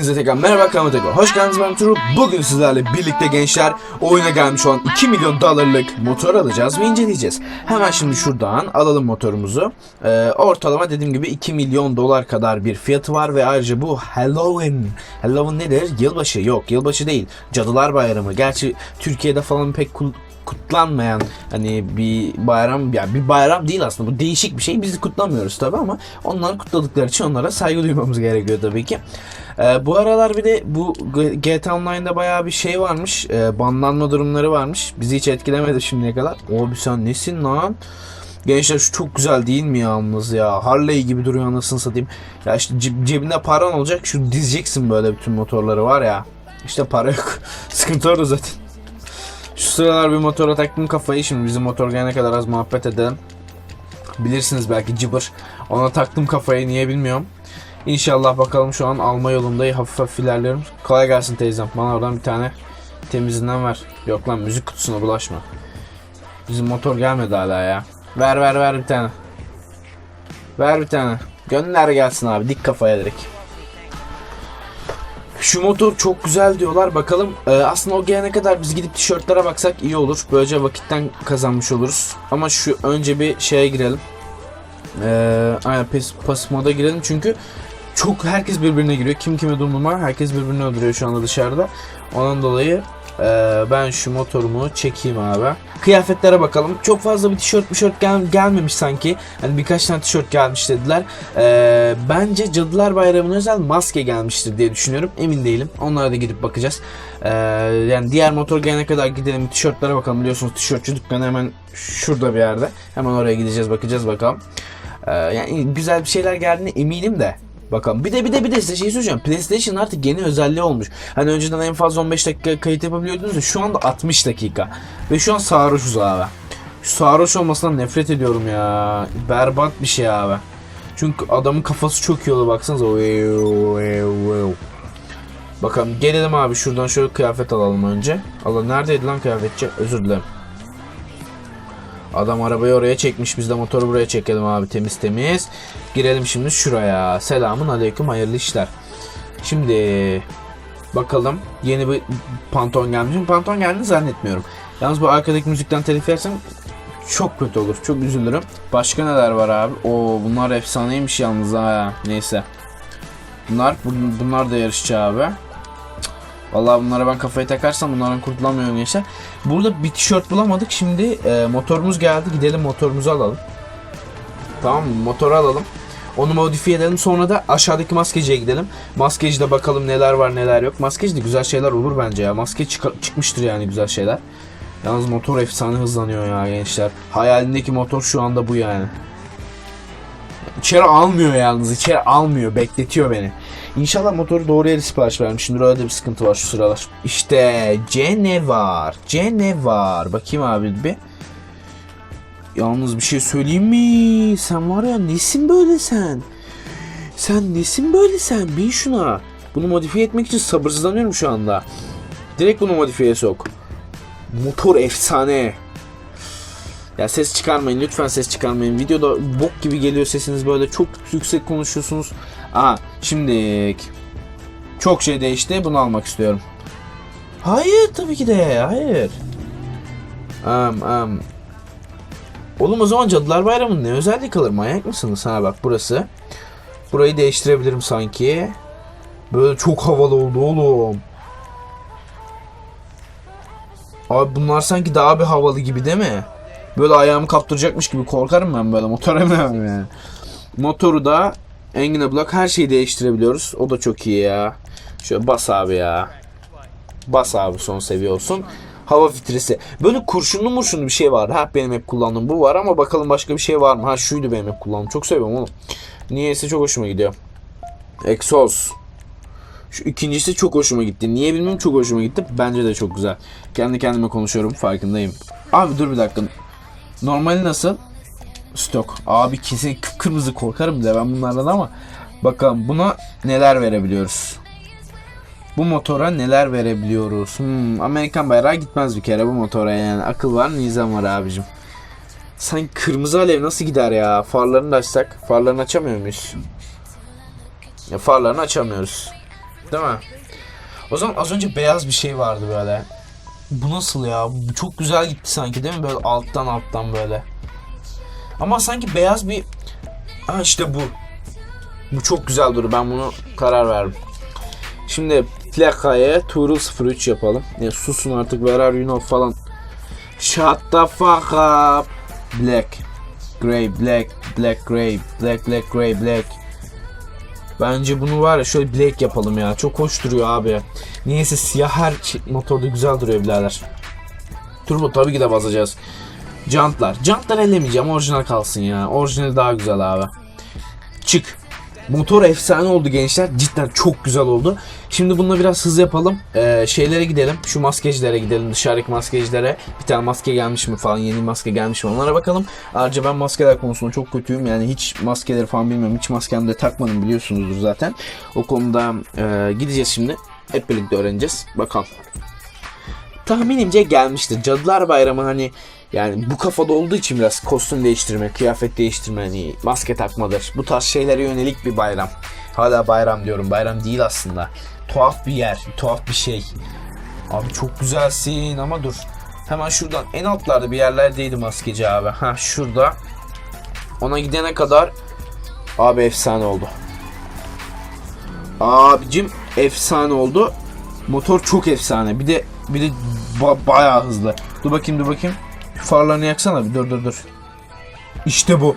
Hepinize tekrar merhaba kanalıma tekrar hoş geldiniz ben Turu. Bugün sizlerle birlikte gençler oyuna gelmiş olan 2 milyon dolarlık motor alacağız ve inceleyeceğiz. Hemen şimdi şuradan alalım motorumuzu. Ee, ortalama dediğim gibi 2 milyon dolar kadar bir fiyatı var ve ayrıca bu Halloween. Halloween nedir? Yılbaşı yok yılbaşı değil. Cadılar Bayramı. Gerçi Türkiye'de falan pek kutlanmayan hani bir bayram yani bir bayram değil aslında bu değişik bir şey biz kutlamıyoruz tabi ama onlar kutladıkları için onlara saygı duymamız gerekiyor tabii ki. Ee, bu aralar bir de bu GTA Online'da bayağı bir şey varmış ee, banlanma durumları varmış bizi hiç etkilemedi şimdiye kadar. Abi sen nesin lan? Gençler şu çok güzel değil mi yalnız ya? Harley gibi duruyor anasını satayım. Ya işte ce- cebinde paran olacak şu dizeceksin böyle bütün motorları var ya. İşte para yok. Sıkıntı orada zaten. Şu sıralar bir motora taktım kafayı. Şimdi bizim motor gelene kadar az muhabbet edelim. Bilirsiniz belki cıbır. Ona taktım kafayı niye bilmiyorum. İnşallah bakalım şu an alma yolundayım. Hafif hafif ilerliyorum. Kolay gelsin teyzem. Bana oradan bir tane temizinden ver. Yok lan müzik kutusuna bulaşma. Bizim motor gelmedi hala ya. Ver ver ver bir tane. Ver bir tane. Gönder gelsin abi. Dik kafaya direkt. Şu motor çok güzel diyorlar. Bakalım Ee, aslında o gelene kadar biz gidip tişörtlere baksak iyi olur. Böylece vakitten kazanmış oluruz. Ama şu önce bir şeye girelim. Ee, aynen pas moda girelim çünkü çok herkes birbirine giriyor. Kim kime durmama herkes birbirini öldürüyor şu anda dışarıda. Ondan dolayı ee, ben şu motorumu çekeyim abi. Kıyafetlere bakalım. Çok fazla bir tişört tişört gel gelmemiş sanki. Hani birkaç tane tişört gelmiş dediler. Ee, bence Cadılar Bayramı'na özel maske gelmiştir diye düşünüyorum. Emin değilim. Onlara da gidip bakacağız. Ee, yani diğer motor gelene kadar gidelim tişörtlere bakalım. Biliyorsunuz tişörtçü dükkanı hemen şurada bir yerde. Hemen oraya gideceğiz bakacağız bakalım. Ee, yani güzel bir şeyler geldiğine eminim de. Bakalım. Bir de bir de bir de size şey söyleyeceğim. PlayStation artık yeni özelliği olmuş. Hani önceden en fazla 15 dakika kayıt yapabiliyordunuz ya şu anda 60 dakika. Ve şu an sarhoşuz abi. Şu sarhoş olmasından nefret ediyorum ya. Berbat bir şey abi. Çünkü adamın kafası çok iyi oldu baksanıza. Bakalım gelelim abi şuradan şöyle kıyafet alalım önce. Allah neredeydi lan kıyafetçi? Özür dilerim. Adam arabayı oraya çekmiş. Biz de motoru buraya çekelim abi temiz temiz. Girelim şimdi şuraya. Selamun aleyküm hayırlı işler. Şimdi bakalım yeni bir pantolon gelmiş mi? Pantolon geldiğini zannetmiyorum. Yalnız bu arkadaki müzikten telif yersem çok kötü olur. Çok üzülürüm. Başka neler var abi? Oo bunlar efsaneymiş yalnız ha. Neyse. Bunlar bun- bunlar da yarışçı abi. Vallahi bunlara ben kafayı takarsam bunlardan kurtulamıyorum gençler. Burada bir tişört bulamadık. Şimdi e, motorumuz geldi. Gidelim motorumuzu alalım. Tamam mı? Motoru alalım. Onu modifiye edelim. Sonra da aşağıdaki maskeciye gidelim. Maskecide bakalım neler var neler yok. Maskecide güzel şeyler olur bence ya. Maske çıka- çıkmıştır yani güzel şeyler. Yalnız motor efsane hızlanıyor ya gençler. Hayalimdeki motor şu anda bu yani. İçeri almıyor yalnız. içeri almıyor. Bekletiyor beni. İnşallah motoru doğru yere sipariş vermişimdir. Öyle bir sıkıntı var şu sıralar. İşte C ne var? C ne var? Bakayım abi bir. Yalnız bir şey söyleyeyim mi? Sen var ya nesin böyle sen? Sen nesin böyle sen? Bin şuna. Bunu modifiye etmek için sabırsızlanıyorum şu anda. Direkt bunu modifiye sok. Motor efsane. Ya ses çıkarmayın lütfen ses çıkarmayın. Videoda bok gibi geliyor sesiniz böyle çok yüksek konuşuyorsunuz. Aha şimdi çok şey değişti bunu almak istiyorum. Hayır tabii ki de hayır. Um, um. Oğlum o zaman Cadılar Bayramı'nın ne özelliği kalır manyak mısınız? Ha bak burası. Burayı değiştirebilirim sanki. Böyle çok havalı oldu oğlum. Abi bunlar sanki daha bir havalı gibi değil mi? Böyle ayağımı kaptıracakmış gibi korkarım ben böyle motora binemem yani. Motoru da Engine Block her şeyi değiştirebiliyoruz. O da çok iyi ya. Şöyle bas abi ya. Bas abi son seviye olsun. Hava filtresi. Böyle kurşunlu murşunlu bir şey vardı. Ha benim hep kullandığım bu var ama bakalım başka bir şey var mı? Ha şuydu benim hep kullandığım. Çok seviyorum oğlum. Niyeyse çok hoşuma gidiyor. Exos. Şu ikincisi çok hoşuma gitti. Niye bilmiyorum çok hoşuma gitti. Bence de çok güzel. Kendi kendime konuşuyorum farkındayım. Abi dur bir dakika. Normali nasıl? Stok. Abi kesin kıpkırmızı korkarım bile ben bunlardan ama bakalım buna neler verebiliyoruz. Bu motora neler verebiliyoruz? Hmm, Amerikan bayrağı gitmez bir kere bu motora yani. Akıl var nizam var abicim. Sen kırmızı alev nasıl gider ya? Farlarını da açsak. Farlarını açamıyor muyuz? Ya farlarını açamıyoruz. Değil mi? O zaman az önce beyaz bir şey vardı böyle. Bu nasıl ya? Bu çok güzel gitti sanki değil mi? Böyle alttan alttan böyle. Ama sanki beyaz bir... Ha işte bu. Bu çok güzel duruyor. Ben bunu karar verdim. Şimdi plakaya Tuğrul 03 yapalım. Ya susun artık where are you know falan. Shut the fuck up. Black. Grey, black, black, grey, black, black, grey, black. Bence bunu var ya şöyle black yapalım ya. Çok hoş duruyor abi. Niyeyse siyah her motorda güzel duruyor birader. Turbo tabii ki de basacağız. Jantlar. Jantlar ellemeyeceğim. Orijinal kalsın ya. Orijinal daha güzel abi. Çık. Motor efsane oldu gençler. Cidden çok güzel oldu. Şimdi bununla biraz hız yapalım. Ee, şeylere gidelim. Şu maskecilere gidelim. Dışarıdaki maskecilere. Bir tane maske gelmiş mi falan. Yeni maske gelmiş mi onlara bakalım. Ayrıca ben maskeler konusunda çok kötüyüm. Yani hiç maskeleri falan bilmiyorum. Hiç maskemi de takmadım biliyorsunuzdur zaten. O konuda e, gideceğiz şimdi. Hep birlikte öğreneceğiz. Bakalım tahminimce gelmiştir. Cadılar Bayramı hani yani bu kafada olduğu için biraz kostüm değiştirme, kıyafet değiştirme, hani maske takmadır. Bu tarz şeylere yönelik bir bayram. Hala bayram diyorum. Bayram değil aslında. Tuhaf bir yer, tuhaf bir şey. Abi çok güzelsin ama dur. Hemen şuradan en altlarda bir yerlerdeydi maskeci abi. Ha şurada. Ona gidene kadar abi efsane oldu. Abicim efsane oldu. Motor çok efsane. Bir de bir de ba- bayağı hızlı. Dur bakayım dur bakayım. Farlarını yaksana bir dur dur dur. İşte bu.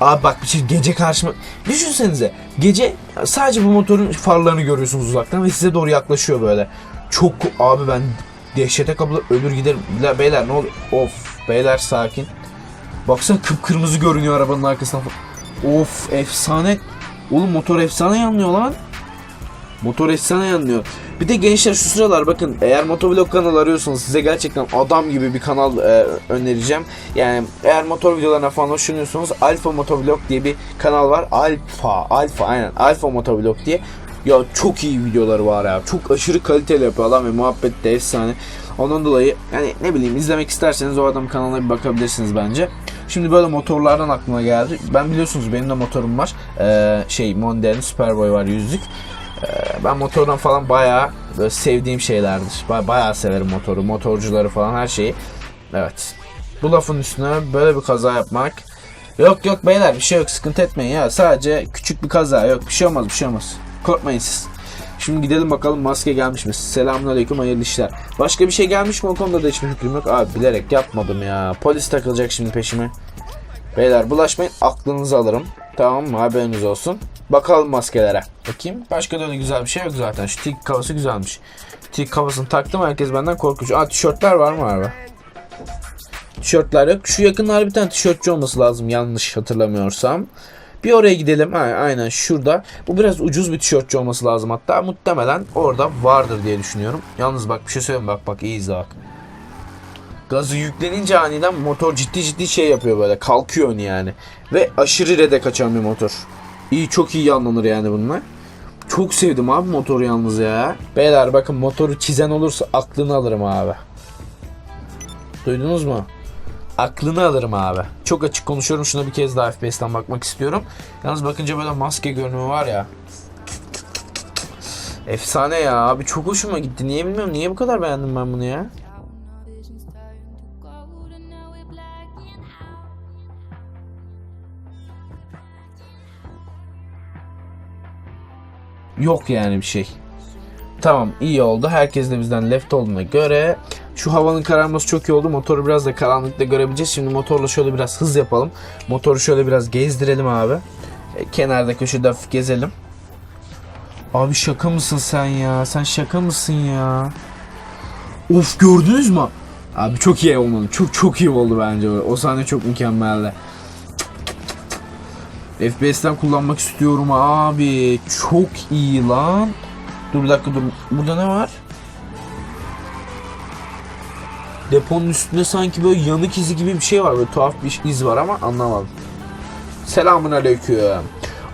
Abi bak bir şey gece karşıma... Düşünsenize gece sadece bu motorun farlarını görüyorsunuz uzaktan ve size doğru yaklaşıyor böyle. Çok abi ben dehşete kapılıp ölür giderim. Beyler ne oluyor? Of beyler sakin. Baksana kıpkırmızı görünüyor arabanın arkasından. Of efsane. Oğlum motor efsane yanlıyor lan. Motor efsane yanlıyor. Bir de gençler şu sıralar bakın eğer motovlog kanalı arıyorsanız size gerçekten adam gibi bir kanal e, önereceğim. Yani eğer motor videolarına falan hoşlanıyorsanız Alfa Motovlog diye bir kanal var. Alfa, Alfa aynen Alfa Motovlog diye. Ya çok iyi videoları var ya. Çok aşırı kaliteli yapıyor adam ve muhabbet de efsane. Ondan dolayı yani ne bileyim izlemek isterseniz o adam kanalına bir bakabilirsiniz bence. Şimdi böyle motorlardan aklıma geldi. Ben biliyorsunuz benim de motorum var. Ee, şey Mondial'in Superboy var yüzlük. Ee, ben motordan falan bayağı böyle sevdiğim şeylerdir. Ba- bayağı severim motoru, motorcuları falan her şeyi. Evet. Bu lafın üstüne böyle bir kaza yapmak. Yok yok beyler bir şey yok sıkıntı etmeyin ya. Sadece küçük bir kaza yok bir şey olmaz bir şey olmaz. Korkmayın siz. Şimdi gidelim bakalım maske gelmiş mi? Selamünaleyküm hayırlı işler. Başka bir şey gelmiş mi o konuda da hiçbir fikrim yok. Abi bilerek yapmadım ya. Polis takılacak şimdi peşime. Beyler bulaşmayın aklınızı alırım. Tamam mı haberiniz olsun. Bakalım maskelere. Bakayım. Başka da öyle güzel bir şey yok zaten. Şu tik kafası güzelmiş. Tik kafasını taktım herkes benden korkuyor. Aa tişörtler var mı abi? Tişörtler yok. Şu yakınlarda bir tane tişörtçü olması lazım yanlış hatırlamıyorsam. Bir oraya gidelim. Ha, aynen şurada. Bu biraz ucuz bir tişörtçü olması lazım hatta. Muhtemelen orada vardır diye düşünüyorum. Yalnız bak bir şey söyleyeyim bak bak iyi izle bak. Gazı yüklenince aniden motor ciddi ciddi şey yapıyor böyle. Kalkıyor yani. Ve aşırı rede kaçan bir motor. İyi çok iyi yanlanır yani bununla. Çok sevdim abi motoru yalnız ya. Beyler bakın motoru çizen olursa aklını alırım abi. Duydunuz mu? Aklını alırım abi. Çok açık konuşuyorum. Şuna bir kez daha FPS'ten bakmak istiyorum. Yalnız bakınca böyle maske görünümü var ya. Efsane ya abi çok hoşuma gitti. Niye bilmiyorum. Niye bu kadar beğendim ben bunu ya? Yok yani bir şey. Tamam iyi oldu. Herkes de bizden left olduğuna göre şu havanın kararması çok iyi oldu. Motoru biraz da karanlıkta görebileceğiz. Şimdi motorla şöyle biraz hız yapalım. Motoru şöyle biraz gezdirelim abi. E, kenarda köşede hafif gezelim. Abi şaka mısın sen ya? Sen şaka mısın ya? Of gördünüz mü? Abi çok iyi olmadı. Çok çok iyi oldu bence. O sahne çok mükemmeldi. FPS'ten kullanmak istiyorum abi. Çok iyi lan. Dur bir dakika dur. Burada ne var? Deponun üstünde sanki böyle yanık izi gibi bir şey var. Böyle tuhaf bir iz var ama anlamadım. Selamun aleyküm.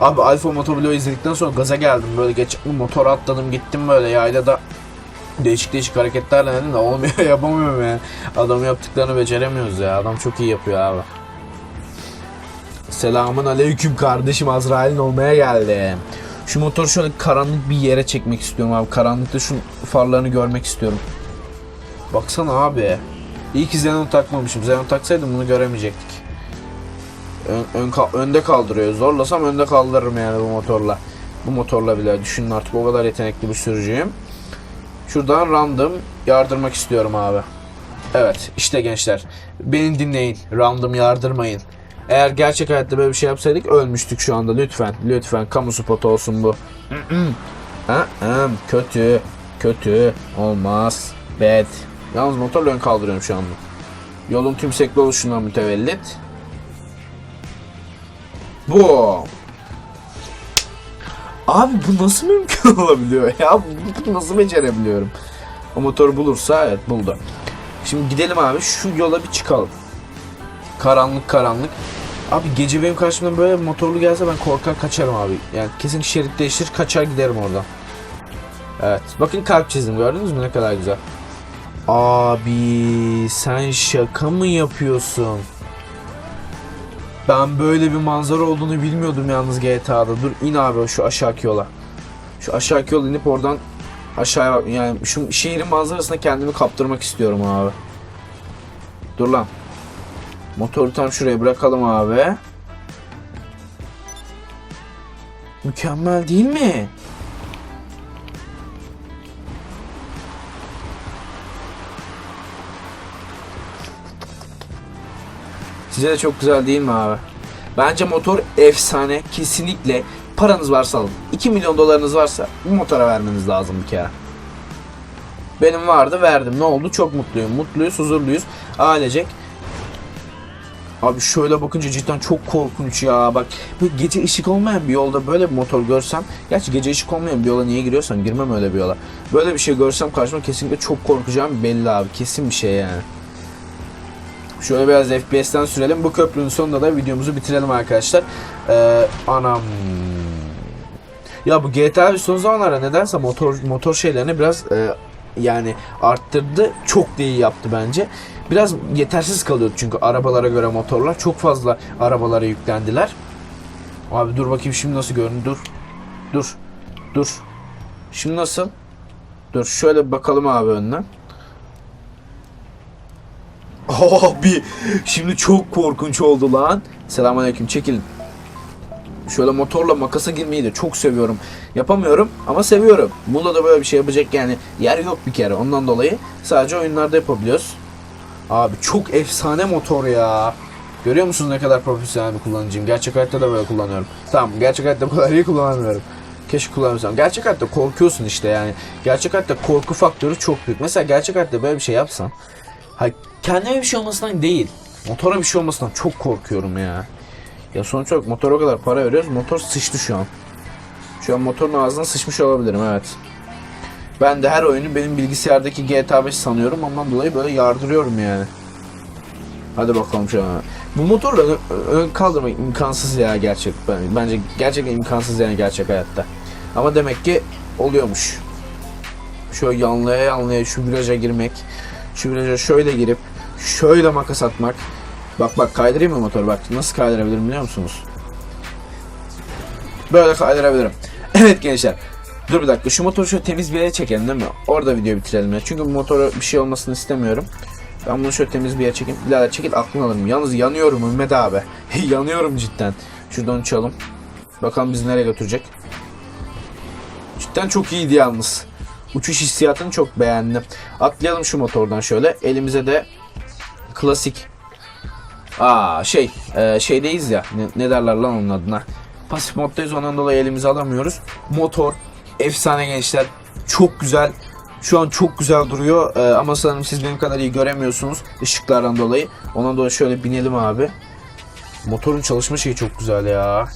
Abi Alfa Motovlog izledikten sonra gaza geldim. Böyle geç motor atladım gittim böyle yaylada değişik değişik hareketler denedim de olmuyor yapamıyorum ya. Adam yaptıklarını beceremiyoruz ya. Adam çok iyi yapıyor abi. Selamun aleyküm kardeşim Azrail'in olmaya geldim. Şu motoru şöyle karanlık bir yere çekmek istiyorum abi. Karanlıkta şu farlarını görmek istiyorum. Baksana abi. İyi ki Xenon takmamışım. Xenon taksaydım bunu göremeyecektik. Ön, ön önde kaldırıyor. Zorlasam önde kaldırırım yani bu motorla. Bu motorla bile düşünün artık o kadar yetenekli bir sürücüyüm. Şuradan random yardırmak istiyorum abi. Evet işte gençler. Beni dinleyin. Random yardırmayın. Eğer gerçek hayatta böyle bir şey yapsaydık ölmüştük şu anda. Lütfen. Lütfen. Kamu spotu olsun bu. Kötü. Kötü. Olmaz. Bad. Yalnız motorla ön kaldırıyorum şu anda. Yolun tümsekli oluşundan mütevellit. Bu. Abi bu nasıl mümkün olabiliyor ya? Bunu nasıl becerebiliyorum? O motoru bulursa evet buldu. Şimdi gidelim abi şu yola bir çıkalım. Karanlık karanlık. Abi gece benim karşımda böyle bir motorlu gelse ben korkar kaçarım abi. Yani kesin şerit değiştir kaçar giderim oradan. Evet. Bakın kalp çizdim gördünüz mü ne kadar güzel. Abi sen şaka mı yapıyorsun? Ben böyle bir manzara olduğunu bilmiyordum yalnız GTA'da. Dur in abi şu aşağıki yola. Şu aşağıki yola inip oradan aşağıya. Yani şu şehrin manzarasına kendimi kaptırmak istiyorum abi. Dur lan. Motoru tam şuraya bırakalım abi. Mükemmel değil mi? Size de çok güzel değil mi abi? Bence motor efsane. Kesinlikle paranız varsa alın. 2 milyon dolarınız varsa bu motora vermeniz lazım bir kere. Benim vardı verdim. Ne oldu? Çok mutluyum. Mutluyuz, huzurluyuz. Ailecek. Abi şöyle bakınca cidden çok korkunç ya. Bak gece ışık olmayan bir yolda böyle bir motor görsem. Gerçi gece ışık olmayan bir yola niye giriyorsam girmem öyle bir yola. Böyle bir şey görsem karşıma kesinlikle çok korkacağım belli abi. Kesin bir şey yani. Şöyle biraz FPS'ten sürelim. Bu köprünün sonunda da videomuzu bitirelim arkadaşlar. Ee, anam. Ya bu GTA son zamanlarda nedense motor motor şeylerini biraz e, yani arttırdı. Çok da iyi yaptı bence. Biraz yetersiz kalıyordu çünkü arabalara göre motorlar. Çok fazla arabalara yüklendiler. Abi dur bakayım şimdi nasıl görünüyor. Dur. Dur. Dur. Şimdi nasıl? Dur şöyle bakalım abi önden. Abi şimdi çok korkunç oldu lan. Selamünaleyküm çekilin. Şöyle motorla makasa girmeyi de çok seviyorum. Yapamıyorum ama seviyorum. Bunda da böyle bir şey yapacak yani yer yok bir kere. Ondan dolayı sadece oyunlarda yapabiliyoruz. Abi çok efsane motor ya. Görüyor musunuz ne kadar profesyonel bir kullanıcıyım. Gerçek hayatta da böyle kullanıyorum. Tamam gerçek hayatta bu kadar iyi kullanamıyorum. Keşke kullanabilsem. Gerçek hayatta korkuyorsun işte yani. Gerçek hayatta korku faktörü çok büyük. Mesela gerçek hayatta böyle bir şey yapsam. Hayır, kendime bir şey olmasından değil. Motora bir şey olmasından çok korkuyorum ya. Ya sonuç olarak motora o kadar para veriyoruz. Motor sıçtı şu an. Şu an motorun ağzına sıçmış olabilirim evet. Ben de her oyunu benim bilgisayardaki GTA 5 sanıyorum. Ondan dolayı böyle yardırıyorum yani. Hadi bakalım şu an. Bu motorla kaldırmak imkansız ya gerçek. Ben- Bence gerçekten imkansız yani gerçek hayatta. Ama demek ki oluyormuş. Şöyle yanlaya yanlaya şu viraja girmek. Şu viraja şöyle girip şöyle makas atmak. Bak bak kaydırayım mı motoru bak nasıl kaydırabilirim biliyor musunuz? Böyle kaydırabilirim. Evet gençler. Dur bir dakika şu motoru şöyle temiz bir yere çekelim değil mi? Orada videoyu bitirelim ya. Çünkü bu motora bir şey olmasını istemiyorum. Ben bunu şöyle temiz bir yere çekeyim. Birader çekil aklını alırım. Yalnız yanıyorum Ümmet abi. yanıyorum cidden. Şuradan uçalım. Bakalım bizi nereye götürecek. Cidden çok iyiydi yalnız. Uçuş hissiyatını çok beğendim. Atlayalım şu motordan şöyle. Elimize de klasik. Aa şey e, şeydeyiz ya. Ne, ne derler lan onun adına. Pasif moddayız ondan dolayı elimize alamıyoruz. Motor efsane gençler. Çok güzel. Şu an çok güzel duruyor E, ama sanırım siz benim kadar iyi göremiyorsunuz ışıklardan dolayı. Ondan dolayı şöyle binelim abi. Motorun çalışma şeyi çok güzel ya.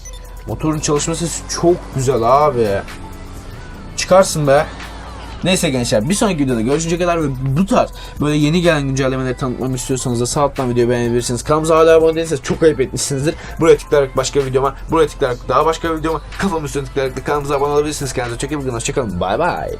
Motorun çalışma sesi çok güzel abi. Çıkarsın be. Neyse gençler bir sonraki videoda görüşünceye kadar ve bu tarz böyle yeni gelen güncellemeleri tanıtmamı istiyorsanız da sağ alttan videoyu beğenebilirsiniz. Kanalımıza hala abone değilseniz çok ayıp etmişsinizdir. Buraya tıklayarak başka videoma, buraya tıklayarak daha başka videoma, kafamın üstüne tıklayarak da kanalımıza abone olabilirsiniz. Kendinize çok iyi bakın. Hoşçakalın. Bay bay.